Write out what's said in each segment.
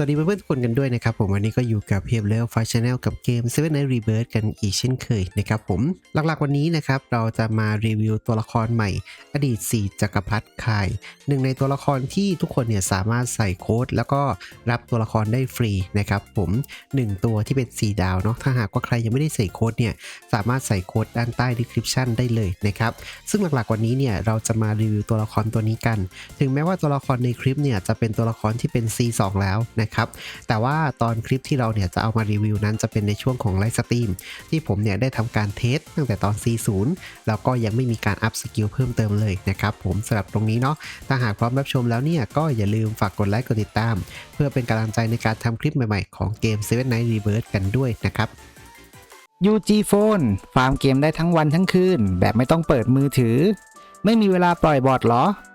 สวัสดีเพื่อนๆทุกคนกันด้วยนะครับผมวันนี้ก็อยู่กับเพียบเลวไฟชแนลกับเกม Seven Night Rebirth กันอีกเช่นเคยนะครับผมหลักๆวันนี้นะครับเราจะมารีวิวตัวละครใหม่ อดีต 4จักรพรรดิคายหนึ่งในตัวละครที่ทุกคนเนี่ยสามารถใส่โค้ด แล้วก็รับตัวละครได้ฟรีนะครับผม 1 ตัวที่เป็น 4 ดาวเนาะถ้าหากว่าใครยังไม่ได้ใส่โค้ดเนี่ยสามารถใส่โค้ดด้านใต้ description ได้เลยนะครับซึ่งหลักๆวันนี้เนี่ยเราจะมารีวิวตัวละครตัวนี้กัน ถึงแม้ว่าตัวละครในคลิปเนี่ยจะเป็นตัวละครที่เป็น C2 แล้วนะครับ แต่ว่าตอนคลิปที่เราเนี่ยจะเอามารีวิวนั้นจะเป็นในช่วงของไลฟ์สตรีมที่ผมเนี่ยได้ทำการเทสตั้งแต่ตอน C0 แล้วก็ยังไม่มีการอัพสกิลเพิ่มเติมเลยนะครับผมสำหรับตรงนี้เนาะถ้าหากพร้อมรับชมแล้วเนี่ยก็อย่าลืมฝากกดไลค์กดติดตาม เพื่อเป็นกำลังใจในการทำคลิปใหม่ๆของเกม Seven Night Rebirth กันด้วยนะครับ UG Phone ฟาร์มเกมได้ทั้งวันทั้งคืน แบบไม่ต้องเปิดมือถือ ไม่มีเวลาปล่อยบอดหรอ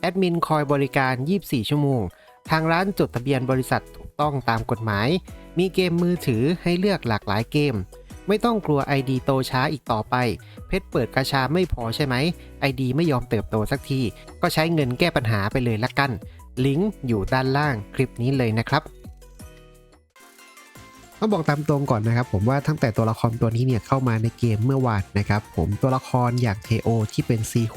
แอดมินคอยบริการ 24 ชั่วโมง ทางร้านจดทะเบียนบริษัทถูกต้องตามกฎหมาย มีเกมมือถือให้เลือกหลากหลายเกม ไม่ต้องกลัว ID โตช้าอีกต่อไป เพชรเปิดกระชาไม่พอใช่ไหม ID ไม่ยอมเติบโตสักที ก็ใช้เงินแก้ปัญหาไปเลยละกัน ลิงก์อยู่ด้านล่างคลิปนี้เลยนะครับต้องบอกตามตรงก่อนนะครับ ผมว่าตั้งแต่ตัวละครตัวนี้เนี่ยเข้ามาในเกมเมื่อวานนะครับ ผมตัวละครอย่างเทโอที่เป็น C6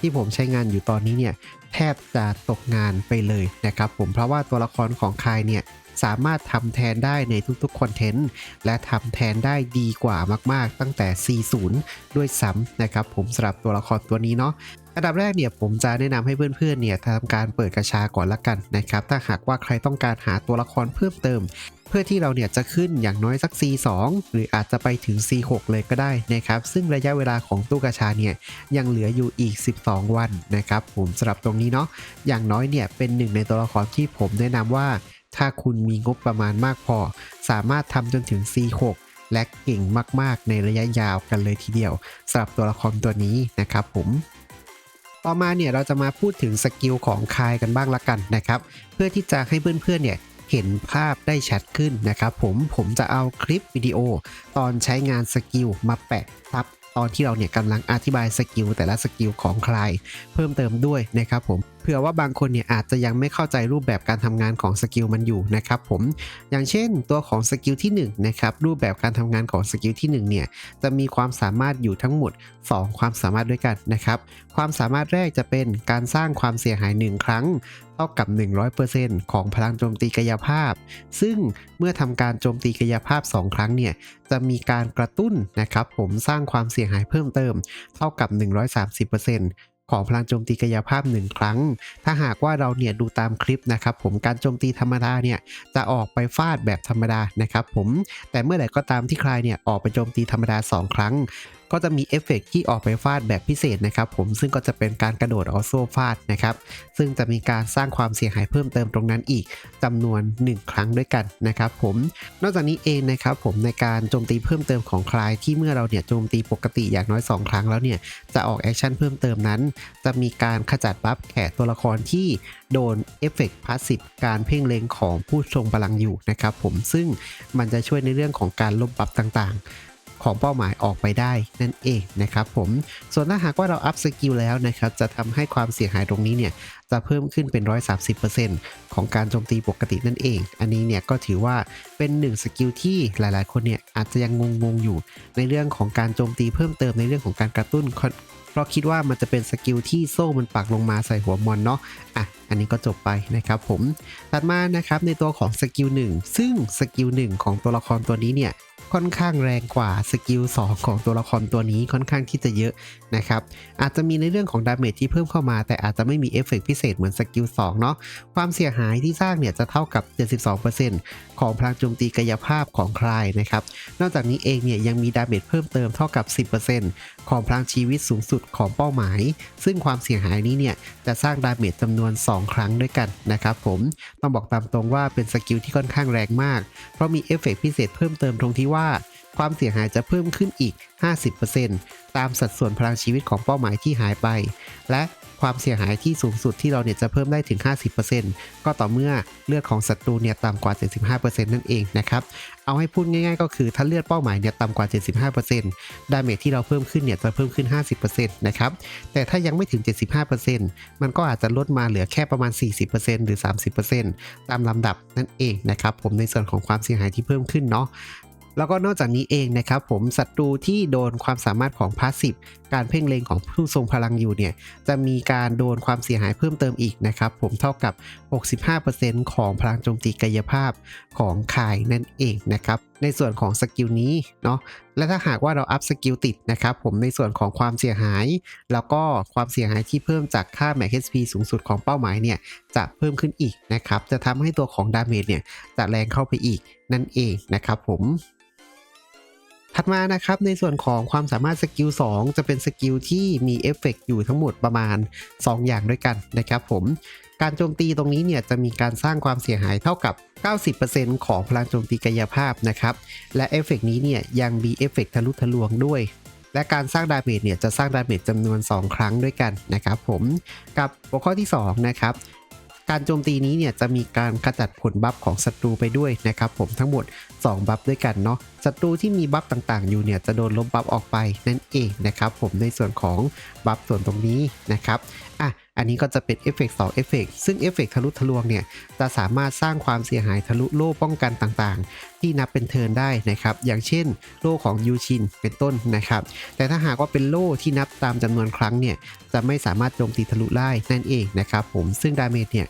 ที่ผมใช้งานอยู่ตอนนี้เนี่ย แทบจะตกงานไปเลยนะครับผมเพราะว่าตัวละครของคายเนี่ยสามารถทำแทนได้ในทุกๆคอนเทนต์และทำแทนได้ดีกว่ามากๆ ตั้งแต่ 4-0 ด้วยซ้ำนะครับผมสำหรับตัวละครตัวนี้เนาะ อันดับแรกเนี่ยผมจะแนะนำให้เพื่อนๆเนี่ยทำการเปิดกระชาก่อนละกันนะครับ ถ้าหากว่าใครต้องการหาตัวละครเพิ่มเติม เพื่อที่เราเนี่ยจะขึ้นอย่างน้อยสัก C2 หรืออาจจะไปถึง C6 เลยก็ได้นะครับ ซึ่งระยะเวลาของตู้กระชาเนี่ยยังเหลืออยู่อีก 12 วันนะครับ ผมสำหรับตรงนี้เนาะอย่างน้อยเนี่ยเป็นหนึ่งในตัวละครที่ผมแนะนำว่า ถ้าคุณมีงบประมาณมากพอ สามารถทำจนถึง C6 และเก่งมากๆ ในระยะยาวกันเลยทีเดียวสำหรับตัวละครตัวนี้นะครับผม ต่อมาเนี่ยเราจะมาพูดถึงสกิลของคายกันบ้างละกันนะครับ เพื่อที่จะให้เพื่อนๆเนี่ยเห็นภาพได้ชัดขึ้นนะครับผมผมจะเอาคลิปวิดีโอ ตอนใช้งานสกิลมาแปะทับตอนที่เราเนี่ยกำลังอธิบายสกิลแต่ละสกิลของใครเพิ่มเติมด้วยนะครับผม เผื่อว่าบางคนเนี่ยอาจจะยังไม่เข้าใจรูปแบบการทำงานของสกิลมันอยู่นะครับผมอย่างเช่นตัวของสกิลที่1นะครับรูปแบบการทำงานของสกิลที่1เนี่ยจะมีความสามารถอยู่ทั้งหมด 2 ความสามารถด้วยกันนะครับความสามารถแรกจะเป็นการสร้างความเสียหาย 1 ครั้งเท่ากับ 100%ของพลังโจมตีกายภาพ ซึ่งเมื่อทำการโจมตีกายภาพ 2 ครั้งเนี่ย จะมีการกระตุ้นนะครับผมสร้างความเสียหายเพิ่มเติม เท่ากับ 130% ของพลังโจมตีกายภาพ 1 ครั้ง ถ้าหากว่าเราเนี่ยดูตามคลิปนะครับผมการโจมตีธรรมดาเนี่ยจะออกไปฟาดแบบธรรมดานะครับผมแต่เมื่อไหร่ก็ตามที่ใครเนี่ยออกไปโจมตีธรรมดา 2 ครั้ง ก็จะมีเอฟเฟกต์ที่ออกไปฟาดแบบพิเศษนะครับผมซึ่งก็จะเป็นการกระโดดออโซฟาดนะครับซึ่งจะมีการสร้างความเสียหายเพิ่มเติมตรงนั้นอีกจำนวน 1 ครั้งด้วยกันนะครับผมนอกจากนี้เองนะครับผมในการโจมตีเพิ่มเติมของคลายที่เมื่อเราเนี่ยโจมตีปกติอย่างน้อย 2 ครั้งแล้วเนี่ยจะออกแอคชั่นเพิ่มเติมนั้น จะมีการขจัดบัฟแขกตัวละครที่โดนเอฟเฟกต์พาสซีฟการเพ่งเล็งของผู้ทรงพลังอยู่นะครับผมซึ่งมันจะช่วยในเรื่องของการลบบัฟต่างๆ ของเป้าหมายออกไปได้นั่นเองนะครับผมส่วนถ้าหากว่าเราอัพสกิลแล้วนะครับจะทำให้ความเสียหายตรงนี้เนี่ยจะเพิ่มขึ้นเป็น 130%ของการโจมตีปกตินั่นเอง อันนี้เนี่ยก็ถือว่าเป็นหนึ่งสกิลที่หลายๆ คนเนี่ยอาจจะยังงงๆอยู่ในเรื่องของการโจมตีเพิ่มเติมในเรื่องของการกระตุ้นเพราะคิดว่ามันจะเป็นสกิลที่โซ่มันปักลงมาใส่หัวมอนเนาะอะอันนี้ก็จบไปนะครับผมถัดมานะครับในตัวของสกิล1ซึ่งสกิล1ของตัวละครตัวนี้เนี่ยค่อนข้างแรงกว่าสกิล2ของตัวละครตัวนี้ค่อนข้างที่จะเยอะนะครับอาจจะมีในเรื่องของดาเมจที่เพิ่มเข้ามา แต่อาจจะไม่มีเอฟเฟกต์พิเศษเหมือนสกิล2เนาะความเสียหายที่สร้างเนี่ยจะเท่ากับ 72%ของพลังโจมตีกายภาพของใคลายนะครับนอกจากนี้เองเนี่ยยังมีดาเมจเพิ่มเติมเท่ากับ 10%ของพลังชีวิตสูงสุดของเป้าหมาย ซึ่งความเสียหายนี้เนี่ยจะสร้างดาเมจจำนวน 2ครั้งด้วยกันนะครับผมต้องบอกตามตรงว่าเป็นสกิลที่ค่อนข้างแรงมาก เพราะมีเอฟเฟกต์พิเศษเพิ่มเติมตรงที่ว่าความเสียหายจะเพิ่มขึ้นอีก 50%ตามสัดส่วนพลังชีวิตของเป้าหมายที่หายไป และความเสียหายที่สูงสุดที่เราเนี่ยจะเพิ่มได้ถึง 50%ก็ต่อเมื่อเลือดของศัตรูเนี่ยต่ำกว่า 75%นั่นเองนะครับ เอาให้พูดง่ายๆ ก็คือถ้าเลือดเป้าหมายเนี่ยต่ำกว่า 75%ดาเมจที่เราเพิ่มขึ้นเนี่ยจะเพิ่มขึ้น 50%นะครับ แต่ถ้ายังไม่ถึง 75%มันก็อาจจะลดมาเหลือแค่ประมาณ 40%หรือ 30%ตามลำดับนั่นเองนะครับผมในส่วนของความเสียหายที่เพิ่มขึ้นเนาะ แล้วก็นอกจากนี้เองนะครับผมศัตรูที่โดนความสามารถของพาสซีฟการเพ่งเลงของผู้ทรงพลังอยู่เนี่ยจะมีการโดนความเสียหายเพิ่มเติมอีกนะครับผมเท่ากับ 65%ของพลังโจมตีกายภาพของคายนั่นเองนะครับในส่วนของสกิลนี้เนาะและถ้าหากว่าเราอัพสกิลติดนะครับผมในส่วนของความเสียหาย แล้วก็ความเสียหายที่เพิ่มจากค่าแม็ก HP สูงสุดของเป้าหมายเนี่ยจะเพิ่มขึ้นอีกนะครับจะทำให้ตัวของดาเมจเนี่ยจะแรงเข้าไปอีกนั่นเองนะครับผม ถัดมานะครับในส่วนของความสามารถสกิล2จะเป็นสกิลที่มีเอฟเฟกต์อยู่ทั้งหมดประมาณ 2 อย่างด้วยกันนะครับผมการโจมตีตรงนี้เนี่ยจะมีการสร้างความเสียหายเท่ากับ 90%ของพลังโจมตีกายภาพนะครับและเอฟเฟกต์นี้เนี่ยยังมีเอฟเฟกต์ทะลุทะลวงด้วยและการสร้างดาเมจเนี่ยจะสร้างดาเมจจำนวน 2 ครั้งด้วยกันนะครับผมกับหัวข้อที่ 2 นะครับการโจมตีนี้เนี่ยจะมีการขจัดผลบัฟของศัตรูไปด้วยนะครับผมทั้งหมด 2 บัฟด้วยกันเนาะ ศัตรูที่มีบัฟต่างๆ อยู่เนี่ยจะโดนลบบัฟออกไปนั่นเองนะครับผมในส่วนของบัฟส่วนตรงนี้นะครับอะอันนี้ก็จะเป็นเอฟเฟกต์2เอฟเฟกต์ซึ่งเอฟเฟกต์ทะลุทะลวงเนี่ยจะสามารถสร้างความเสียหายทะลุโล่ป้องกันต่างๆ ที่นับเป็นเทิร์นได้นะครับ อย่างเช่นโล่ของยูชินเป็นต้นนะครับ แต่ถ้าหากว่าเป็นโล่ที่นับตามจำนวนครั้งเนี่ยจะไม่สามารถโจมตีทะลุได้นั่นเองนะครับผมซึ่งดาเมจเนี่ย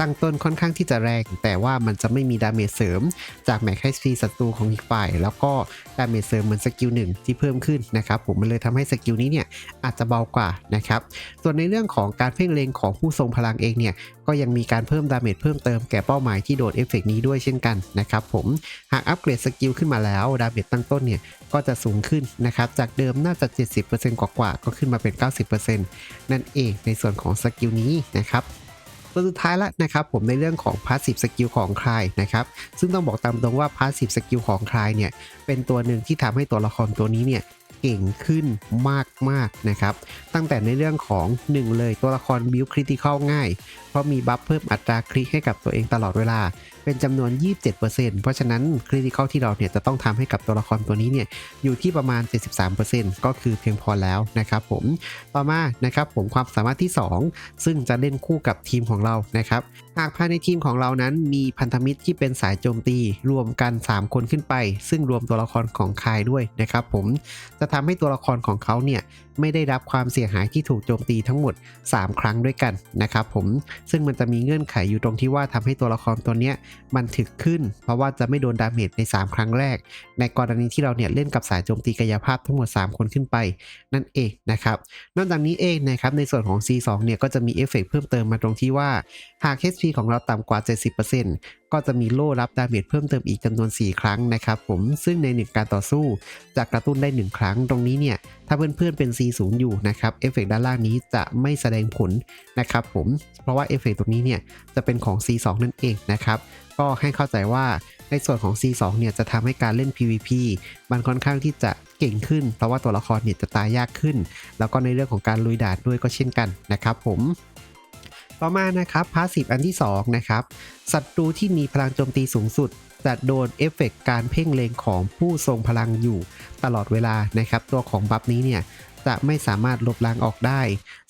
ตั้งต้นค่อนข้างที่จะแรง แต่ว่ามันจะไม่มีดาเมจเสริม จากแม็กไฮสปีศัตรูของอีกฝ่าย แล้วก็ดาเมจเสริมเหมือนสกิลหนึ่งที่เพิ่มขึ้นนะครับผมมันเลยทำให้สกิลนี้เนี่ยอาจจะเบากว่านะครับส่วนในเรื่องของการเพ่งเล็งของผู้ทรงพลังเองเนี่ยก็ยังมีการเพิ่มดาเมจเพิ่มเติมแก่เป้าหมายที่โดนเอฟเฟกต์นี้ด้วยเช่นกันนะครับผมหากอัปเกรดสกิลขึ้นมาแล้วดาเมจตั้งต้นเนี่ยก็จะสูงขึ้นนะครับจากเดิมน่าจะ 70%กว่าๆก็ขึ้นมาเป็น 90%นั่นเองในส่วนของสกิลนี้นะครับ ตัวสุดท้ายแล้วนะครับผมในเรื่องของพาสซีฟสกิลของใครนะครับซึ่งต้องบอกตามตรงว่าพาสซีฟสกิลของใครเนี่ยเป็นตัวหนึ่งที่ทำให้ตัวละครตัวนี้เนี่ยเก่งขึ้นมากๆนะครับ ตั้งแต่ในเรื่องของ 1 เลยตัวละครบิวคริติคอลง่าย เพราะมีบัฟเพิ่มอัตราคลิกให้กับตัวเองตลอดเวลา เป็นจำนวน 27%เพราะฉะนั้นคริติคอลที่เราเนี่ยจะต้องทำให้กับตัวละครตัวนี้เนี่ยอยู่ที่ประมาณ 73%ก็คือเพียงพอแล้วนะครับผมต่อมานะครับผมความสามารถที่ 2 ซึ่งจะเล่นคู่กับทีมของเรานะครับ หากภายในทีมของเรานั้นมีพันธมิตรที่เป็นสายโจมตี รวมกัน 3 คนขึ้นไป ซึ่งรวมตัวละครของคายด้วยนะครับผมจะทำให้ตัวละครของเขาเนี่ยไม่ได้รับความเสียหายที่ถูกโจมตีทั้งหมด 3 ครั้งด้วยกันนะครับผมซึ่งมันจะมีเงื่อนไขอยู่ตรงที่ว่าทำให้ตัวละครตัวเนี้ยมันถึกขึ้น เพราะว่าจะไม่โดนดาเมจใน 3 ครั้งแรก ในกรณีที่เราเนี่ยเล่นกับสายโจมตีกายภาพทั้งหมด 3 คนขึ้นไป นั่นเองนะครับนอกจากนี้เองนะครับในส่วนของ C2 เนี่ยก็จะมีเอฟเฟกต์เพิ่มเติมมาตรงที่ว่าหาก HP ของเราต่ำกว่า 70%ก็จะมีโล่รับดาเมจเพิ่มเติมอีกจำนวน 4 ครั้งนะครับผมซึ่งใน 1 การต่อสู้จะกระตุ้นได้ 1 ครั้งตรงนี้เนี่ย ถ้าเพื่อนๆเป็น C0 อยู่นะครับเอฟเฟกต์ด้านล่างนี้จะไม่แสดงผลนะครับผมเพราะว่าเอฟเฟกต์ตรงนี้เนี่ยจะเป็นของ C2 นั่นเองนะครับก็ให้เข้าใจว่าในส่วนของ C2 เนี่ยจะทำให้การเล่น PVP มันค่อนข้างที่จะเก่งขึ้น เพราะว่าตัวละครเนี่ยจะตายยากขึ้น แล้วก็ในเรื่องของการลุยด่านด้วยก็เช่นกันนะครับผม ต่อมานะครับพาสซีฟอันที่2นะครับศัตรูที่มีพลังโจมตีสูงสุดจะโดนเอฟเฟกต์การเพ่งเลงของผู้ทรงพลังอยู่ตลอดเวลานะครับ ตัวของบัฟนี้เนี่ยจะไม่สามารถลบล้างออกได้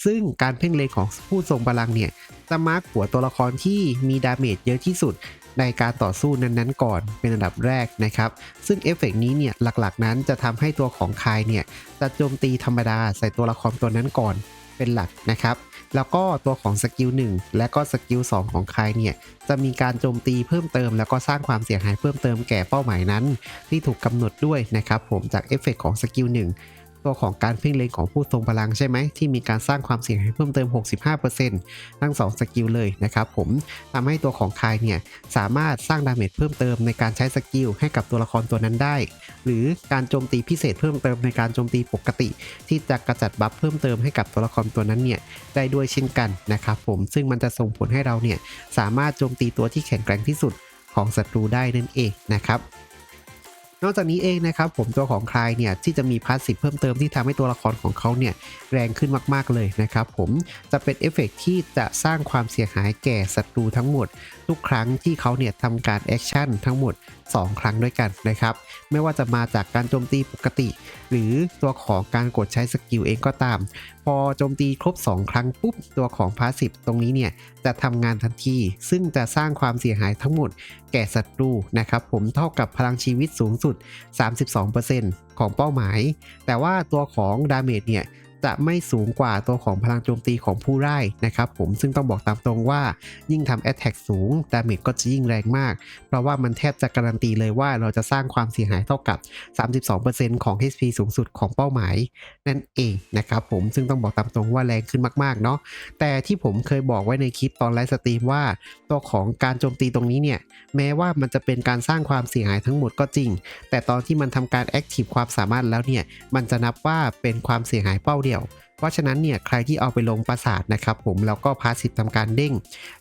ซึ่งการเพ่งเลงของผู้ทรงพลังเนี่ยจะมาร์กหัวตัวละครที่มีดาเมจเยอะที่สุดในการต่อสู้นั้นๆก่อนเป็นอันดับแรกนะครับ ซึ่งเอฟเฟกต์นี้เนี่ยหลักๆนั้นจะทำให้ตัวของคายเนี่ยจะโจมตีธรรมดาใส่ตัวละครตัวนั้นก่อน เป็นหลักนะครับ แล้วก็ตัวของสกิล1และก็สกิล2ของใครเนี่ยจะมีการโจมตีเพิ่มเติม แล้วก็สร้างความเสียหายเพิ่มเติมแก่เป้าหมายนั้น ที่ถูกกำหนดด้วยนะครับผมจากเอฟเฟกต์ของสกิล1 ตัวของการเพ่งเล็งของผู้ทรงพลังใช่ไหมที่มีการสร้างความเสี่ยงให้เพิ่มเติม 65%ทั้ง 2 สกิลเลยนะครับผมทำให้ตัวของคายเนี่ยสามารถสร้างดาเมจเพิ่มเติมในการใช้สกิลให้กับตัวละครตัวนั้นได้ หรือการโจมตีพิเศษเพิ่มเติมในการโจมตีปกติ ที่จะกระจัดบัฟเพิ่มเติมให้กับตัวละครตัวนั้นเนี่ยได้ด้วยเช่นกันนะครับผมซึ่งมันจะส่งผลให้เราเนี่ยสามารถโจมตีตัวที่แข็งแกร่งที่สุดของศัตรูได้นั่นเองนะครับ นอกจากนี้เองนะครับผมตัวของใครเนี่ยที่จะมีพาสซีฟเพิ่มเติมที่ทำให้ตัวละครของเขาเนี่ยแรงขึ้นมากๆเลยนะครับผมจะเป็นเอฟเฟกต์ที่จะสร้างความเสียหายแก่ศัตรูทั้งหมด ทุกครั้งที่เขาเนี่ยทำการแอคชั่นทั้งหมด 2 ครั้งด้วยกันนะครับไม่ว่าจะมาจากการโจมตีปกติ หรือตัวของการกดใช้สกิลเองก็ตาม พอโจมตีครบ 2 ครั้งปุ๊บ ตัวของพาสิฟตรงนี้เนี่ย จะทำงานทันที ซึ่งจะสร้างความเสียหายทั้งหมดแก่ศัตรูนะครับ ผมเท่ากับพลังชีวิตสูงสุด 32%ของเป้าหมาย แต่ว่าตัวของดาเมจเนี่ย จะไม่สูงกว่าตัวของพลังโจมตีของผู้ไร้นะครับผมซึ่งต้องบอกตามตรงว่ายิ่งทำแอตแทกสูงดาเมจก็จะยิ่งแรงมาก เพราะว่ามันแทบจะการันตีเลยว่าเราจะสร้างความเสียหายเท่ากับ 32%ของ HP สูงสุดของเป้าหมาย นั่นเองนะครับผมซึ่งต้องบอกตามตรงว่าแรงขึ้นมากๆเนาะแต่ที่ผมเคยบอกไว้ในคลิปตอนไลฟ์สตรีมว่า ตัวของการโจมตีตรงนี้เนี่ยแม้ว่ามันจะเป็นการสร้างความเสียหายทั้งหมดก็จริง แต่ตอนที่มันทำการแอคทีฟความสามารถแล้วเนี่ยมันจะนับว่าเป็นความเสียหายเป้าเดียวเพราะฉะนั้นเนี่ยใครที่เอาไปลงประสาทนะครับผมแล้วก็พาสซีฟทำการเด้ง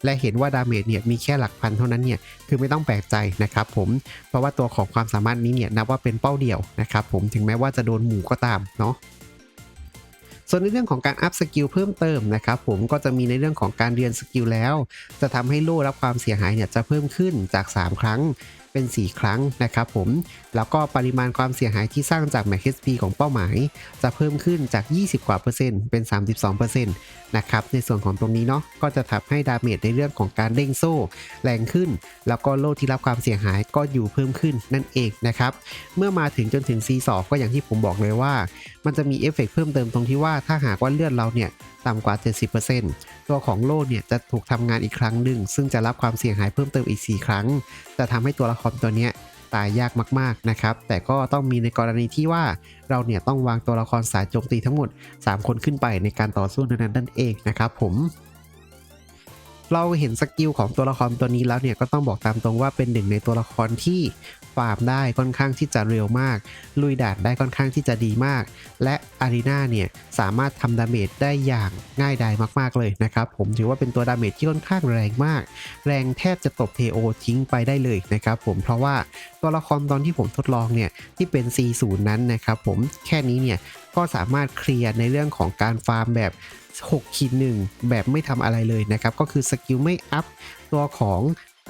และเห็นว่าดาเมจเนี่ยมีแค่หลักพันเท่านั้นเนี่ยคือไม่ต้องแปลกใจนะครับผมเพราะว่าตัวของความสามารถนี้เนี่ยนับว่าเป็นเป้าเดี่ยวนะครับผมถึงแม้ว่าจะโดนหมู่ก็ตามเนาะส่วนในเรื่องของการอัพสกิลเพิ่มเติมนะครับผมก็จะมีในเรื่องของการเรียนสกิลแล้ว จะทำให้โล่รับความเสียหายเนี่ยจะเพิ่มขึ้นจาก 3 ครั้ง เป็น 4 ครั้งนะครับผม แล้วก็ปริมาณความเสียหายที่สร้างจากแม็ก HP ของเป้าหมาย จะเพิ่มขึ้นจาก 20 กว่าเปอร์เซ็นต์เป็น 32เปอร์เซ็นต์นะครับ ในส่วนของตรงนี้เนาะ ก็จะทำให้ดาเมจในเรื่องของการเด้งโซ่แรงขึ้น แล้วก็โล่ที่รับความเสียหายก็อยู่เพิ่มขึ้นนั่นเองนะครับ เมื่อมาถึงจนถึง C2 ก็อย่างที่ผมบอกเลยว่า มันจะมีเอฟเฟกต์เพิ่มเติมตรงที่ว่าถ้าหากว่าเลือดเราเนี่ยต่ำกว่า 70%ตัวของโล่เนี่ยจะถูกทำงานอีกครั้งหนึ่ง ซึ่งจะรับความเสี่ยงหายเพิ่มเติมอีก 4 ครั้ง จะทำให้ตัวละครตัวเนี้ยตายยากมากๆนะครับ แต่ก็ต้องมีในกรณีที่ว่าเราเนี่ยต้องวางตัวละครสายโจมตีทั้งหมด 3 คนขึ้นไปในการต่อสู้นั้นนั่นเองนะครับผม เราเห็นสกิลของตัวละครตัวนี้แล้วเนี่ยก็ต้องบอกตามตรงว่าเป็นหนึ่งในตัวละครที่ฟาร์มได้ค่อนข้างที่จะเร็วมาก ลุยด่านได้ค่อนข้างที่จะดีมาก และอารีนาเนี่ยสามารถทำดาเมจได้อย่างง่ายดายมากๆเลยนะครับผมถือว่าเป็นตัวดาเมจที่ค่อนข้างแรงมาก แรงแทบจะตบเทโอทิ้งไปได้เลยนะครับผมเพราะว่าตัวละครตอนที่ผมทดลองเนี่ยที่เป็น C0 นั้นนะครับผมแค่นี้เนี่ยก็สามารถเคลียร์ในเรื่องของการฟาร์มแบบ 6ขีดหนึ่งแบบไม่ทำอะไรเลยนะครับ ก็คือสกิลไม่อัพตัวของ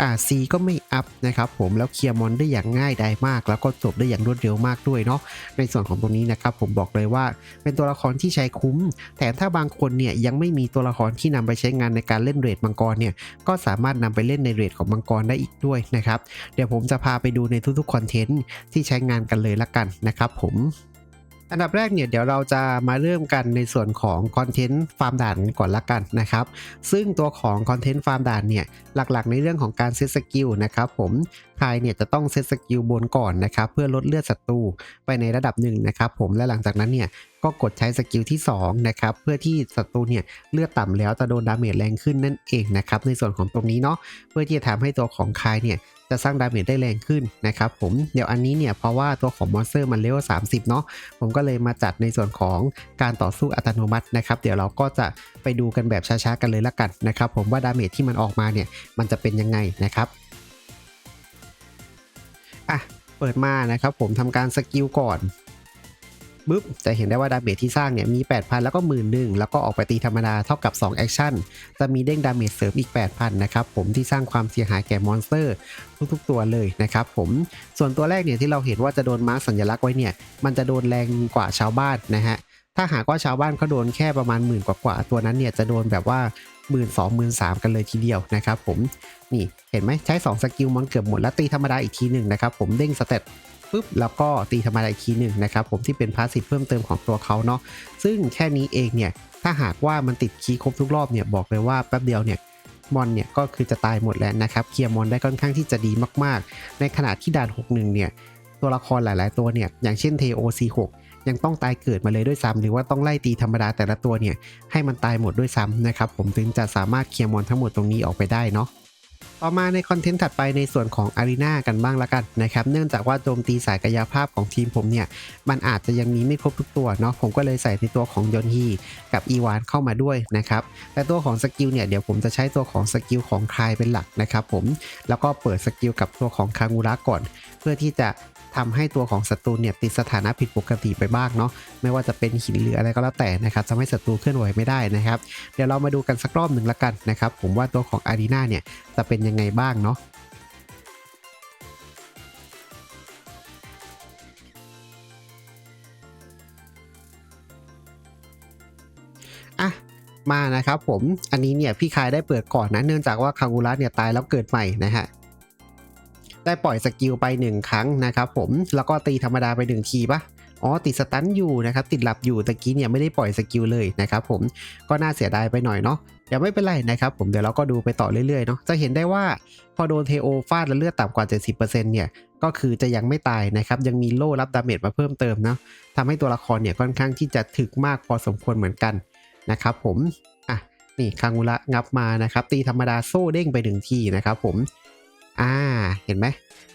อ่า C ก็ไม่อัพนะครับผมแล้วเคลียร์มอนได้อย่างง่ายดายมาก แล้วก็จบได้อย่างรวดเร็วมากด้วยเนาะในส่วนของตรงนี้นะครับผมบอกเลยว่าเป็นตัวละครที่ใช้คุ้ม แต่ถ้าบางคนเนี่ยยังไม่มีตัวละครที่นำไปใช้งานในการเล่นเรดมังกรเนี่ยก็สามารถนำไปเล่นในเรดของมังกรได้อีกด้วยนะครับเดี๋ยวผมจะพาไปดูในทุกๆคอนเทนต์ที่ใช้งานกันเลยละกันนะครับผม อันดับแรกเนี่ยเดี๋ยวเราจะมาเริ่มกันในส่วนของคอนเทนต์ฟาร์มด่านก่อนละกันนะครับซึ่งตัวของคอนเทนต์ฟาร์มด่านเนี่ยหลักๆ ในเรื่องของการเซตสกิลนะครับผมใครเนี่ยจะต้องเซตสกิลบนก่อนนะครับเพื่อลดเลือดศัตรูไปในระดับหนึ่งนะครับผมและหลังจากนั้นเนี่ยก็กดใช้สกิลที่2นะครับเพื่อที่ศัตรูเนี่ยเลือดต่ำแล้วจะโดนดาเมจแรงขึ้นนั่นเองนะครับในส่วนของตรงนี้เนาะเพื่อที่จะทำให้ตัวของคายเนี่ยจะสร้างดาเมจได้แรงขึ้นนะครับผมเดี๋ยวอันนี้เนี่ยเพราะว่าตัวของมอนสเตอร์มันเลเวล30 เนาะผมก็เลยมาจัดในส่วนของการต่อสู้อัตโนมัตินะครับเดี๋ยวเราก็จะไปดูกันแบบช้าๆกันเลยละกันนะครับผมว่าดาเมจที่มันออกมาเนี่ยมันจะเป็นยังไงนะครับ อะ เปิดมานะครับผมทำการสกิลก่อนบึ๊บจะเห็นได้ว่าดาเมจที่สร้างเนี่ยมี 8,000 แล้วก็หมื่นหนึ่งแล้วก็ออกไปตีธรรมดาเท่ากับ 2 แอคชั่น จะมีเด้งดาเมจเสริมอีก 8,000 นะครับผมที่สร้างความเสียหายแก่มอนสเตอร์ทุกๆตัวเลยนะครับผมส่วนตัวแรกเนี่ยที่เราเห็นว่าจะโดนมาร์คสัญลักษณ์ไว้เนี่ย มันจะโดนแรงกว่าชาวบ้านนะฮะถ้าหากว่าชาวบ้านเขาโดนแค่ประมาณหมื่นกว่าๆตัวนั้นเนี่ยจะโดนแบบว่า หมื่นสองหมื่นสามกันเลยทีเดียวนะครับผมนี่เห็นไหมใช้ 2 สกิลมันเกือบหมดแล้วตีธรรมดาอีกทีหนึ่งนะครับผมเด้งสเตตปุ๊บแล้วก็ตีธรรมดาอีกทีหนึ่งนะครับผมที่เป็นพาสซีฟเพิ่มเติมของตัวเขาเนาะซึ่งแค่นี้เองเนี่ยถ้าหากว่ามันติดคีย์ครบทุกรอบเนี่ยบอกเลยว่าแป๊บเดียวเนี่ยมอนเนี่ยก็คือจะตายหมดแล้วนะครับเคลียร์มอนได้ค่อนข้างที่จะดีมากๆ ในขณะที่ด่าน 61 เนี่ยตัวละครหลาย ๆ ตัวเนี่ยอย่างเช่นเทโอซีห ยังต้องตายเกิดมาเลยด้วยซ้ำหรือว่าต้องไล่ตีธรรมดาแต่ละตัวเนี่ยให้มันตายหมดด้วยซ้ำนะครับผมถึงจะสามารถเคลียร์มอนทั้งหมดตรงนี้ออกไปได้เนาะต่อมาในคอนเทนต์ถัดไปในส่วนของอารีนากันบ้างละกันนะครับ เนื่องจากว่าโจมตีสายกายภาพของทีมผมเนี่ย มันอาจจะยังมีไม่ครบทุกตัวเนาะผมก็เลยใส่ในตัวของยอนฮีกับอีวานเข้ามาด้วยนะครับ แต่ตัวของสกิลเนี่ยเดี๋ยวผมจะใช้ตัวของสกิลของคายเป็นหลักนะครับผมแล้วก็เปิดสกิลกับตัวของคางูระก่อน เพื่อที่จะ ทำให้ตัวของศัตรูเนี่ยติดสถานะผิดปกติไปบ้างเนาะไม่ว่าจะเป็นหินหรืออะไรก็แล้วแต่นะครับทำให้ศัตรูเคลื่อนไหวไม่ได้นะครับ เดี๋ยวเรามาดูกันสักรอบหนึ่งละกันนะครับ ผมว่าตัวของอารีนาเนี่ยจะเป็นยังไงบ้างเนาะอะมานะครับผมอันนี้เนี่ยพี่คายได้เปิดก่อนนะเนื่องจากว่าคางูระเนี่ยตายแล้วเกิดใหม่นะฮะ ได้ปล่อยสกิลไป 1 ครั้งนะครับผมแล้วก็ตีธรรมดาไป 1 ทีปะอ๋อติดสตันอยู่นะครับติดหลับอยู่ตะกี้เนี่ยไม่ได้ปล่อยสกิลเลยนะครับผมก็น่าเสียดายไปหน่อยเนาะเดี๋ยวไม่เป็นไรนะครับผมเดี๋ยวเราก็ดูไปต่อเรื่อยๆเนาะจะเห็นได้ว่าพอโดนเทโอฟาดแล้วเลือดต่ำกว่า 70%เนี่ยก็คือจะยังไม่ตายนะครับยังมีโล่รับดาเมจมาเพิ่มเติมเนาะทำให้ตัวละครเนี่ยค่อนข้างที่จะถึกมากพอสมควรเหมือนกันนะครับผมอะนี่คางูระงับมานะครับตีธรรมดาโซ่เด้งไปหนึ่งทีนะครับผม อ่า เห็นไหม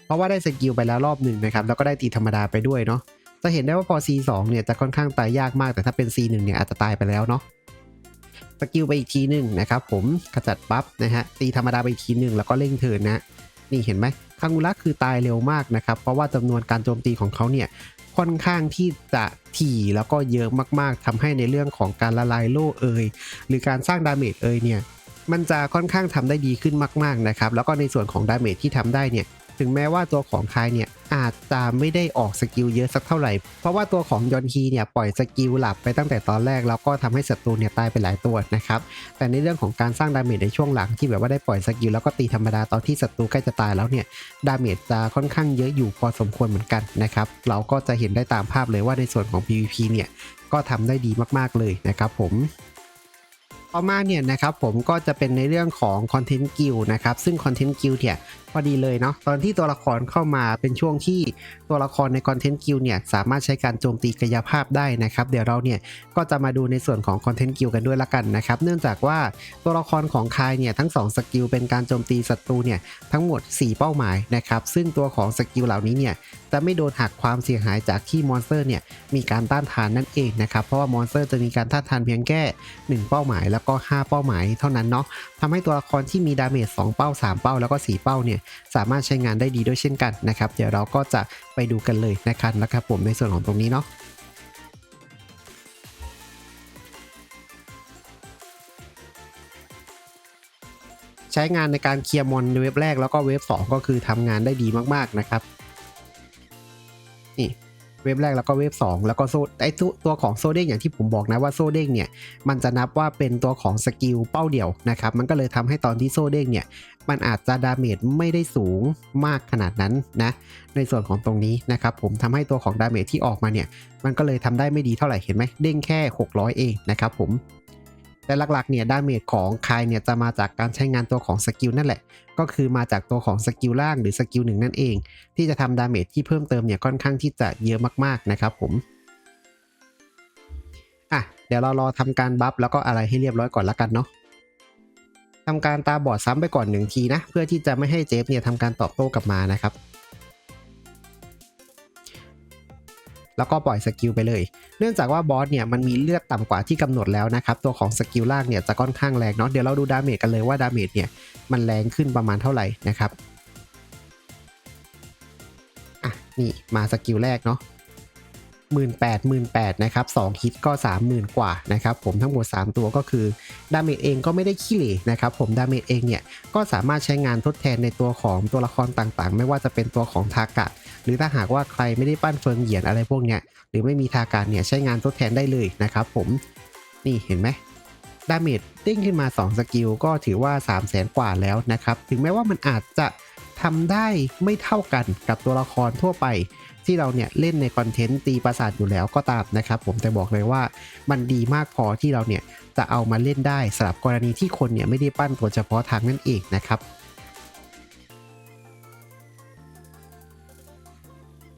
เพราะว่าได้สกิลไปแล้วรอบหนึ่งนะครับ แล้วก็ได้ตีธรรมดาไปด้วยเนาะ จะเห็นได้ว่าพอ C2 เนี่ยจะค่อนข้างตายยากมาก แต่ถ้าเป็น C1 เนี่ยอาจจะตายไปแล้วเนาะ สกิลไปอีกทีหนึ่งนะครับผม ขจัดปั๊บนะฮะ ตีธรรมดาไปอีกทีหนึ่งแล้วก็เร่งเทินนะ นี่เห็นไหมคางูระคือตายเร็วมากนะครับ เพราะว่าจำนวนการโจมตีของเขาเนี่ยค่อนข้างที่จะถี่แล้วก็เยอะมากๆทำให้ในเรื่องของการละลายโล่เอยหรือการสร้างดาเมจเอยเนี่ย มันจะค่อนข้างทำได้ดีขึ้นมาก ๆนะครับ แล้วก็ในส่วนของดาเมจที่ทำได้เนี่ยถึงแม้ว่าตัวของคายเนี่ยอาจจะไม่ได้ออกสกิลเยอะสักเท่าไหร่ เพราะว่าตัวของยอนฮีเนี่ยปล่อยสกิลหลับไปตั้งแต่ตอนแรกแล้วก็ทำให้ศัตรูเนี่ยตายไปหลายตัวนะครับ แต่ในเรื่องของการสร้างดาเมจในช่วงหลังที่แบบว่าได้ปล่อยสกิลแล้วก็ตีธรรมดาตอนที่ศัตรูใกล้จะตายแล้วเนี่ยดาเมจจะค่อนข้างเยอะอยู่พอสมควรเหมือนกันนะครับ เราก็จะเห็นได้ตามภาพเลยว่าในส่วนของ PVP เนี่ยก็ทำได้ดีมากๆเลยนะครับผม ต่อมาเนี่ยนะครับผมก็จะเป็นในเรื่องของคอนเทนต์กิลนะครับซึ่งคอนเทนต์กิลเนี่ย พอดีเลยเนาะตอนที่ตัวละครเข้ามาเป็นช่วงที่ตัวละครในคอนเทนต์กิลเนี่ยสามารถใช้การโจมตีกายภาพได้นะครับ เดี๋ยวเราเนี่ยก็จะมาดูในส่วนของคอนเทนต์กิลกันด้วยละกันนะครับ เนื่องจากว่าตัวละครของคายเนี่ยทั้ง2สกิลเป็นการโจมตีศัตรูเนี่ยทั้งหมด 4 เป้าหมายนะครับซึ่งตัวของสกิลเหล่านี้เนี่ยจะไม่โดนหักความเสียหายจากที่มอนสเตอร์เนี่ยมีการต้านทานนั่นเองนะครับเพราะว่ามอนสเตอร์จะมีการต้านทานเพียงแค่ 1 เป้าหมาย แล้วก็ 5 เป้าหมายเท่านั้นเนาะทำให้ตัวละครที่มีดาเมจ2เป้า 3 เป้าแล้วก็ 4 เป้าเนี่ยสามารถใช้งานได้ดีด้วยเช่นกันนะครับ เดี๋ยวเราก็จะไปดูกันเลยนะครับนะครับผมในส่วนของตรงนี้เนาะใช้งานในการเคลียร์มอนในเว็บแรกแล้วก็เว็บ 2 ก็คือทำงานได้ดีมากๆนะครับนี่เว็บแรกแล้วก็เว็บ 2 แล้วก็โซไอตัวตัวของโซเด้งอย่างที่ผมบอกนะว่าโซเด้งเนี่ยมันจะนับว่าเป็นตัวของสกิลเป้าเดี่ยวนะครับมันก็เลยทำให้ตอนที่โซเด้งเนี่ย มันอาจจะดาเมจไม่ได้สูงมากขนาดนั้นนะในส่วนของตรงนี้นะครับผมทำให้ตัวของดาเมจที่ออกมาเนี่ย มันก็เลยทำได้ไม่ดีเท่าไหร่เห็นไหมเด้งแค่ 600 เองนะครับผมแต่หลักๆเนี่ยดาเมจของคายเนี่ยจะมาจากการใช้งานตัวของสกิลนั่นแหละ ก็คือมาจากตัวของสกิลล่างหรือสกิลหนึ่งนั่นเอง ที่จะทำดาเมจที่เพิ่มเติมเนี่ยค่อนข้างที่จะเยอะมากๆนะครับผมอะเดี๋ยวเรารอทำการบัฟแล้วก็อะไรให้เรียบร้อยก่อนละกันเนาะ ทำการตาบอดซ้ำไปก่อนหนึ่งทีนะ เพื่อที่จะไม่ให้เจฟเนี่ยทำการตอบโต้กลับมานะครับ แล้วก็ปล่อยสกิลไปเลย เนื่องจากว่าบอสเนี่ยมันมีเลือดต่ำกว่าที่กำหนดแล้วนะครับ ตัวของสกิลล่างเนี่ยจะค่อนข้างแรงเนาะเดี๋ยวเราดูดาเมจกันเลยว่าดาเมจเนี่ยมันแรงขึ้นประมาณเท่าไหร่นะครับอะนี่มาสกิลแรกเนาะ หมื่นแปดหมื่นแปดนะครับสองฮิตก็สามหมื่นกว่านะครับผมทั้งหมด 3 ตัวก็คือดาเมจเองก็ไม่ได้ขี้เหร่นะครับผมดาเมจเองเนี่ยก็สามารถใช้งานทดแทนในตัวของตัวละครต่างๆ ไม่ว่าจะเป็นตัวของทากะ หรือถ้าหากว่าใครไม่ได้ปั้นเฟิงเหยียนอะไรพวกเนี้ยหรือไม่มีทากะเนี่ยใช้งานทดแทนได้เลยนะครับผมนี่เห็นไหมดาเมจเด้งขึ้นมา 2 สกิลก็ถือว่า 3 0 0แสนกว่าแล้วนะครับ ถึงแม้ว่ามันอาจจะทำได้ไม่เท่ากันกับตัวละครทั่วไป ที่เราเนี่ยเล่นในคอนเทนต์ตีประสาทอยู่แล้วก็ตามนะครับผมแต่บอกเลยว่ามันดีมากพอที่เราเนี่ยจะเอามาเล่นได้สำหรับกรณีที่คนเนี่ยไม่ได้ปั้นตัวเฉพาะทางนั่นเองนะครับ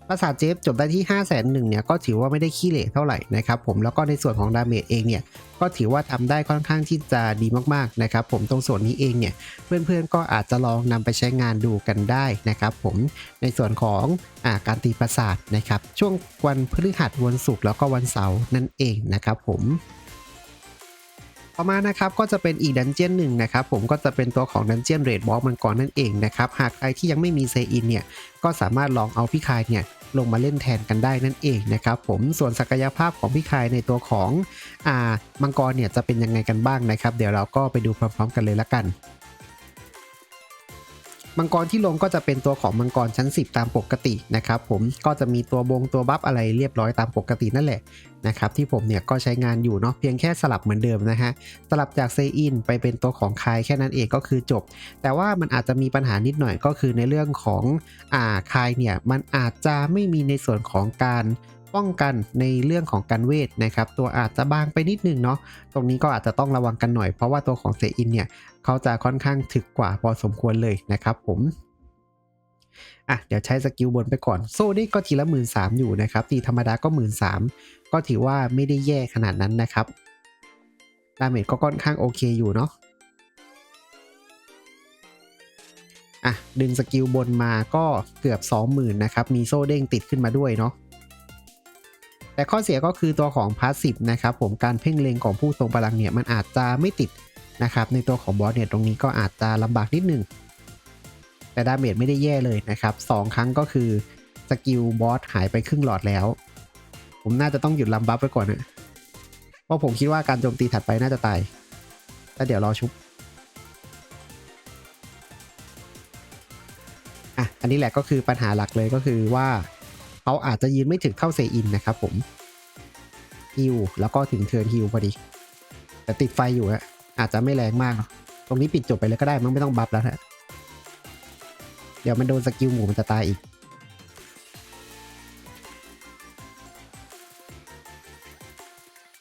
ประสาทเจฟจบได้ที่ 5 0 0 0 0 0เนี่ยก็ถือว่าไม่ได้ขี้เหร่เท่าไหร่นะครับผมแล้วก็ในส่วนของดาเมจเองเนี่ยก็ถือว่าทำได้ค่อนข้างที่จะดีมากๆนะครับผมตรงส่วนนี้เองเนี่ยเพื่อนๆก็อาจจะลองนำไปใช้งานดูกันได้นะครับผมในส่วนของอาการตีประสาทนะครับช่วงวันพฤหัสวันศุกร์แล้วก็วันเสาร์นั่นเองนะครับผม ต่อมานะครับก็จะเป็นอีกดันเจียนหนึ่งนะครับผมก็จะเป็นตัวของดันเจียนเรดบล็อกมังกรนั่นเองนะครับหากใครที่ยังไม่มีเซอินเนี่ยก็สามารถลองเอาพี่คายเนี่ยลงมาเล่นแทนกันได้นั่นเองนะครับผมส่วนศักยภาพของพี่คายในตัวของอ่ามังกรเนี่ยจะเป็นยังไงกันบ้างนะครับ เดี๋ยวเราก็ไปดูพร้อมๆ กันเลยละกัน มังกรที่ลงก็จะเป็นตัวของมังกรชั้น 10 ตามปกตินะครับผมก็จะมีตัวบงตัวบัฟอะไรเรียบร้อยตามปกตินั่นแหละนะครับที่ผมเนี่ยก็ใช้งานอยู่เนาะเพียงแค่สลับเหมือนเดิมนะฮะสลับจากเซอินไปเป็นตัวของคายแค่นั้นเองก็คือจบ แต่ว่ามันอาจจะมีปัญหานิดหน่อยก็คือในเรื่องของอ่าคายเนี่ยมันอาจจะไม่มีในส่วนของการ ป้องกันในเรื่องของการเวทนะครับ ตัวอาจจะบางไปนิดนึงเนาะตรงนี้ก็อาจจะต้องระวังกันหน่อยเพราะว่าตัวของเซอินเนี่ยเขาจะค่อนข้างถึกกว่าพอสมควรเลยนะครับผมอะเดี๋ยวใช้สกิลบนไปก่อน โซ่นี่ก็ทีละหมื่นสามอยู่นะครับตีธรรมดาก็หมื่นสามก็ถือว่าไม่ได้แย่ขนาดนั้นนะครับดาเมจก็ค่อนข้างโอเคอยู่เนาะอะดึงสกิลบนมาก็เกือบ 20,000นะครับมีโซ่เด้งติดขึ้นมาด้วยเนาะ แต่ข้อเสียก็คือตัวของพาสซีฟนะครับผมการเพ่งเล็งของผู้ทรงพลังเนี่ยมันอาจจะไม่ติดนะครับในตัวของบอสเนี่ยตรงนี้ก็อาจจะลำบากนิดนึงแต่ดาเมจไม่ได้แย่เลยนะครับสองครั้งก็คือสกิลบอสหายไปครึ่งหลอดแล้ว ผมน่าจะต้องหยุดลำบัฟไปก่อนนะเพราะผมคิดว่าการโจมตีถัดไปน่าจะตายแล้วเดี๋ยวรอชุบอะอันนี้แหละก็คือปัญหาหลักเลยก็คือว่า เขาอาจจะยืนไม่ถึงเท่าเซอินนะครับผมฮิวแล้วก็ถึงเทิร์นฮิวพอดี แต่ติดไฟอยู่อะอาจจะไม่แรงมากเนอะตรงนี้ปิดจบไปเลยก็ได้มันไม่ต้องบัฟแล้วฮะเดี๋ยวมันโดนสกิลหมูมันจะตายอีก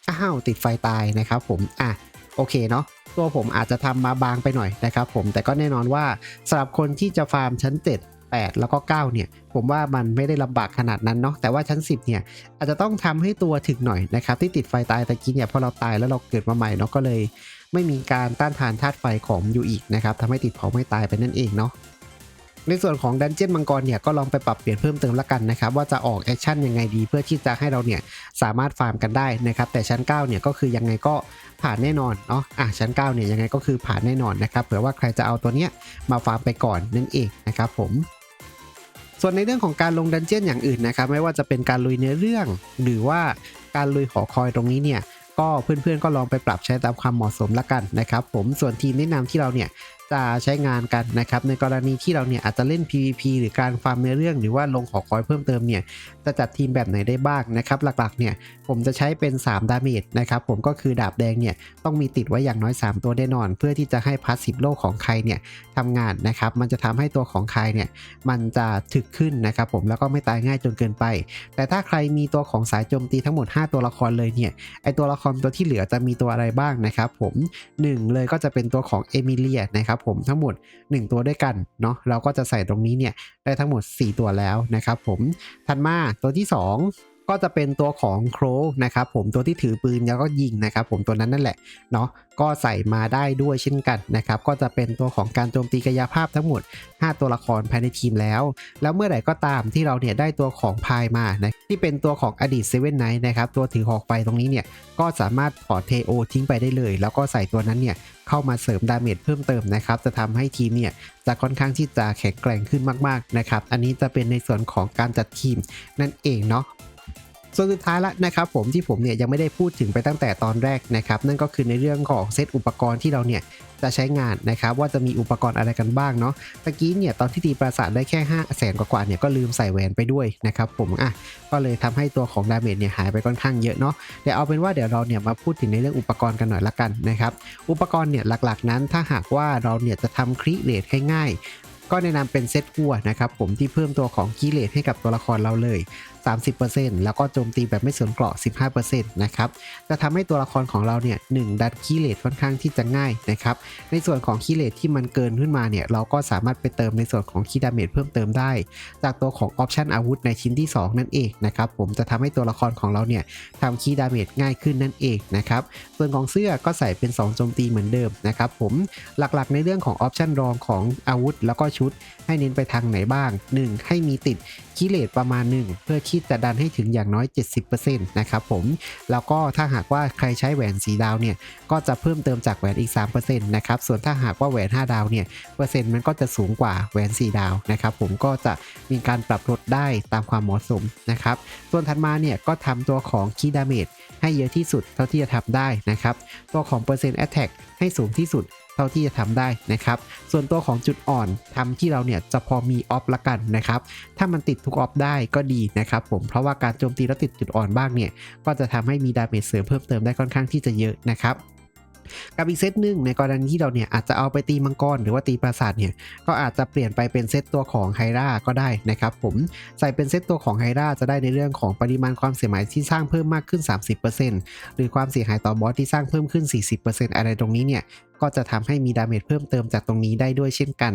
อ้าว ติดไฟตายนะครับผม อะ โอเคเนาะตัวผมอาจจะทำมาบางไปหน่อยนะครับผมแต่ก็แน่นอนว่าสำหรับคนที่จะฟาร์มชั้น 7 8 แล้วก็ 9 เนี่ย ผมว่ามันไม่ได้ลำบากขนาดนั้นเนาะแต่ว่าชั้น 10 เนี่ย อาจจะต้องทำให้ตัวถึกหน่อยนะครับ ที่ติดไฟตายตะกี้เนี่ยพอเราตายแล้วเราเกิดมาใหม่เนาะก็เลย ไม่มีการต้านทานธาตุไฟของยูอีกนะครับทำให้ติดเผาไม่ตายไปนั่นเองเนาะในส่วนของดันเจี้ยนมังกรเนี่ยก็ลองไปปรับเปลี่ยนเพิ่มเติมละกันนะครับ ว่าจะออกแอคชั่นยังไงดีเพื่อที่จะให้เราเนี่ยสามารถฟาร์มกันได้นะครับ แต่ชั้น 9 เนี่ยก็คือยังไงก็ผ่านแน่นอนเนาะอะชั้น 9 เนี่ยยังไงก็คือผ่านแน่นอนนะครับเผื่อว่าใครจะเอาตัวเนี้ยมาฟาร์มไปก่อนนั่นเองนะครับผม ส่วนในเรื่องของการลงดันเจี้ยนอย่างอื่นนะครับ ไม่ว่าจะเป็นการลุยเนื้อเรื่อง หรือว่าการลุยหอคอยตรงนี้เนี่ยก็เพื่อนๆก็ลองไปปรับใช้ตามความเหมาะสมละกันนะครับผมส่วนทีมแนะนำที่เราเนี่ย จะใช้งานกันนะครับในกรณีที่เราเนี่ยอาจจะเล่น PVP หรือการฟาร์มเนื้อเรื่องหรือว่าลงขอคอยเพิ่มเติมเนี่ยจะจัดทีมแบบไหนได้บ้างนะครับหลักๆเนี่ยผมจะใช้เป็น 3 ดาเมจนะครับผมก็คือดาบแดงเนี่ยต้องมีติดไว้อย่างน้อย 3 ตัวแน่นอน เพื่อที่จะให้พาสซีฟโลกของใครเนี่ยทำงานนะครับมันจะทำให้ตัวของใครเนี่ยมันจะถึกขึ้นนะครับผมแล้วก็ไม่ตายง่ายจนเกินไป แต่ถ้าใครมีตัวของสายโจมตีทั้งหมด 5 ตัวละครเลยเนี่ยไอตัวละครตัวที่เหลือจะมีตัวอะไรบ้างนะครับผม 1 เลยก็จะเป็นตัวของเอมิเลียนะครับผมทั้งหมด 1 ตัวด้วยกันเนาะเราก็จะใส่ตรงนี้เนี่ยได้ทั้งหมด 4 ตัวแล้วนะครับผมถัดมาตัวที่ 2 ก็จะเป็นตัวของโครนะครับผมตัวที่ถือปืนแล้วก็ยิงนะครับผมตัวนั้นนั่นแหละเนาะก็ใส่มาได้ด้วยเช่นกันนะครับก็จะเป็นตัวของการโจมตีกายภาพทั้งหมด 5 ตัวละครภายในทีมแล้ว แล้วเมื่อไหร่ก็ตามที่เราเนี่ยได้ตัวของพายมานะที่เป็นตัวของอดีตเซเว่นไนท์นะครับตัวถือหอกไฟตรงนี้เนี่ยก็สามารถถอดเทโอทิ้งไปได้เลย แล้วก็ใส่ตัวนั้นเนี่ยเข้ามาเสริมดาเมจเพิ่มเติมนะครับจะทำให้ทีมเนี่ยจะค่อนข้างที่จะแข็งแกร่งขึ้นมากๆนะครับอันนี้จะเป็นในส่วนของการจัดทีมนั่นเองเนาะ ส่วนสุดท้ายละนะครับผมที่ผมเนี่ยยังไม่ได้พูดถึงไปตั้งแต่ตอนแรกนะครับนั่นก็คือในเรื่องของเซตอุปกรณ์ที่เราเนี่ยจะใช้งานนะครับว่าจะมีอุปกรณ์อะไรกันบ้างเนาะตะกี้เนี่ยตอนที่ตีปราสาทได้แค่5 0 0แสนกว่าๆเนี่ยก็ลืมใส่แหวนไปด้วยนะครับผมอะก็เลยทำให้ตัวของดาเมจเนี่ยหายไปค่อนข้างเยอะเนาะเดี๋ยวเอาเป็นว่าเดี๋ยวเราเนี่ยมาพูดถึงในเรื่องอุปกรณ์กันหน่อยละกันนะครับอุปกรณ์เนี่ยหลักๆ นั้นถ้าหากว่าเราเนี่ยจะทำครีเรทให้ง่ายก็แนะนำเป็นเซตหัวนะครับผมที่เพิ่มตัวของคีเลตให้กับตัวละครเราเลย 30%แล้วก็โจมตีแบบไม่สวนเกราะ 15%นะครับจะทำให้ตัวละครของเราเนี่ยหนึ่งดันคีเลตค่อนข้างที่จะง่ายนะครับในส่วนของคีเลตที่มันเกินขึ้นมาเนี่ยเราก็สามารถไปเติมในส่วนของคีดาเมจเพิ่มเติมได้ จากตัวของออปชันอาวุธในชิ้นที่ 2 นั่นเองนะครับผมจะทำให้ตัวละครของเราเนี่ยทำคีดาเมจง่ายขึ้นนั่นเองนะครับส่วนของเสื้อก็ใส่เป็น 2 โจมตีเหมือนเดิมนะครับผมหลักๆในเรื่องของออปชันรองของอาวุธ แล้วก็ชุดให้เน้นไปทางไหนบ้าง 1. ให้มีติดคีเลตประมาณหนึ่งเพื่อที่จะดันให้ถึงอย่างน้อย 70%นะครับผม แล้วก็ถ้าหากว่าใครใช้แหวนสีดาวเนี่ย ก็จะเพิ่มเติมจากแหวนอีก 3%นะครับ ส่วนถ้าหากว่าแหวน 5 ดาวเนี่ย เปอร์เซ็นต์มันก็จะสูงกว่าแหวน4ดาวนะครับผม ก็จะมีการปรับลดได้ตามความเหมาะสมนะครับ ส่วนถัดมาเนี่ยก็ทำตัวของคีดาเมจให้เยอะที่สุดเท่าที่จะทำได้นะครับ ตัวของเปอร์เซ็นต์แอตแทกให้สูงที่สุด เท่าที่จะทำได้นะครับ ส่วนตัวของจุดอ่อนทำที่เราเนี่ยจะพอมีออฟละกันนะครับ ถ้ามันติดทุกออฟได้ก็ดีนะครับผม เพราะว่าการโจมตีแล้วติดจุดอ่อนบ้างเนี่ย ก็จะทำให้มีดาเมจเสริมเพิ่มเติมได้ค่อนข้างที่จะเยอะนะครับกับอีกเซตหนึ่งในกรณีที่เราเนี่ยอาจจะเอาไปตีมังกรหรือว่าตีปราสาทเนี่ยก็อาจจะเปลี่ยนไปเป็นเซตตัวของไฮราก็ได้นะครับผมใส่เป็นเซตตัวของไฮราจะได้ในเรื่องของปริมาณความเสียหายที่สร้างเพิ่มมากขึ้น 30%หรือความเสียหายต่อบอสที่สร้างเพิ่มขึ้น 40%อะไรตรงนี้เนี่ย ก็จะทำให้มีดาเมจเพิ่มเติมจากตรงนี้ได้ด้วยเช่นกัน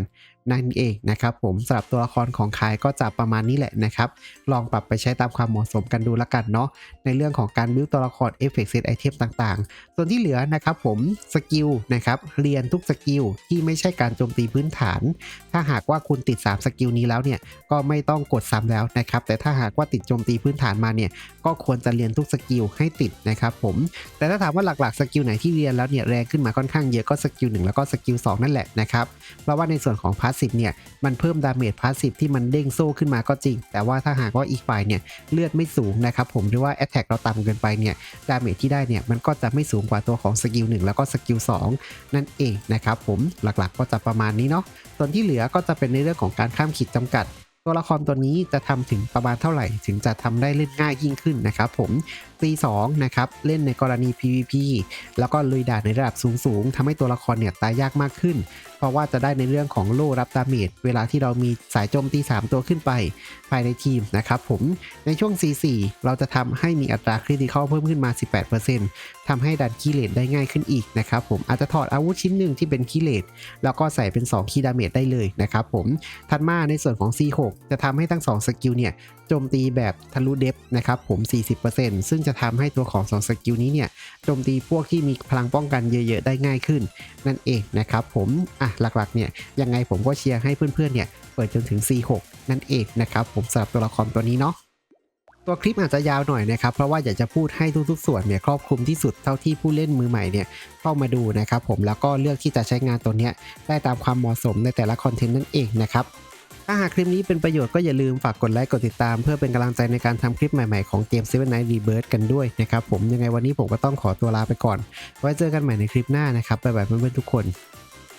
นั่นเองนะครับผมสำหรับตัวละครของคายก็จะประมาณนี้แหละนะครับ ลองปรับไปใช้ตามความเหมาะสมกันดูละกันเนาะในเรื่องของการบิวตัวละครเอฟเฟกต์เซตไอเทมต่างๆ ส่วนที่เหลือนะครับผมสกิลนะครับเรียนทุกสกิลที่ไม่ใช่การโจมตีพื้นฐาน ถ้าหากว่าคุณติด 3 สกิลนี้แล้วเนี่ยก็ไม่ต้องกดซ้ำแล้วนะครับแต่ถ้าหากว่าติดโจมตีพื้นฐานมาเนี่ยก็ควรจะเรียนทุกสกิลให้ติดนะครับผมแต่ถ้าถามว่าหลักๆสกิลไหนที่เรียนแล้วเนี่ยแรงขึ้นมาค่อนข้างเยอะก็สกิลหนึ่งแล้วก็สกิล2นั่นแหละนะครับ เพราะว่าในส่วนของพาสซีฟเนี่ยมันเพิ่มดาเมจพาสซีฟที่มันเด้งโซ่ขึ้นมาก็จริง แต่ว่าถ้าหากว่าอีกฝ่ายเนี่ยเลือดไม่สูงนะครับผมหรือว่าแอตแทกเราต่ำเกินไปเนี่ยดาเมจที่ได้เนี่ยมันก็จะไม่สูงกว่าตัวของสกิล1แล้วก็สกิล2นั่นเองนะครับผมหลักๆก็จะประมาณนี้เนาะส่วนที่เหลือก็จะเป็นในเรื่องของการข้ามขีดจำกัด ตัวละครตัวนี้จะทำถึงประมาณเท่าไหร่ ถึงจะทำได้เล่นง่ายยิ่งขึ้นนะครับผม ปี2นะครับเล่นในกรณี PVP แล้วก็ลุยด่านในระดับสูงๆทำให้ตัวละครเนี่ยตายยากมากขึ้น เพราะว่าจะได้ในเรื่องของโล่รับดาเมจเวลาที่เรามีสายโจมตี 3 ตัวขึ้นไป ภายในทีมนะครับผมในช่วง C4 เราจะทำให้มีอัตราคริติคอลเพิ่มขึ้นมา 18%ทำให้ดันคีเลตได้ง่ายขึ้นอีกนะครับผมอาจจะถอดอาวุธชิ้นหนึ่งที่เป็นคีเลตแล้วก็ใส่เป็น 2 คีดาเมจได้เลยนะครับผมถัดมาในส่วนของ C6 จะทำให้ทั้ง 2 สกิลเนี่ย โจมตีแบบทะลุเดฟนะครับผม 40%ซึ่งจะทำให้ตัวของ 2 สกิลนี้เนี่ยโจมตีพวกที่มีพลังป้องกันเยอะ ๆ ได้ง่ายขึ้น นั่นเองนะครับผมอะหลักๆเนี่ยยังไงผมก็เชียร์ให้เพื่อนๆเนี่ยเปิดจนถึง C6 นั่นเองนะครับผมสำหรับตัวละครตัวนี้เนาะตัวคลิปอาจจะยาวหน่อยนะครับ เพราะว่าอยากจะพูดให้ทุกๆ ส่วนเนี่ยครอบคลุมที่สุดเท่าที่ผู้เล่นมือใหม่เนี่ยเข้ามาดูนะครับผมแล้วก็เลือกที่จะใช้งานตัวเนี้ยได้ตามความเหมาะสมในแต่ละคอนเทนต์นั่นเองนะครับ ถ้าหากคลิปนี้เป็นประโยชน์ก็อย่าลืมฝากกดไลค์กดติดตาม เพื่อเป็นกำลังใจในการทำคลิปใหม่ๆของเกม Seven Night Rebirth กันด้วยนะครับผมยังไงวันนี้ผมก็ต้องขอตัวลาไปก่อน ไว้เจอกันใหม่ในคลิปหน้านะครับบ๊ายบายเพื่อนๆทุกคน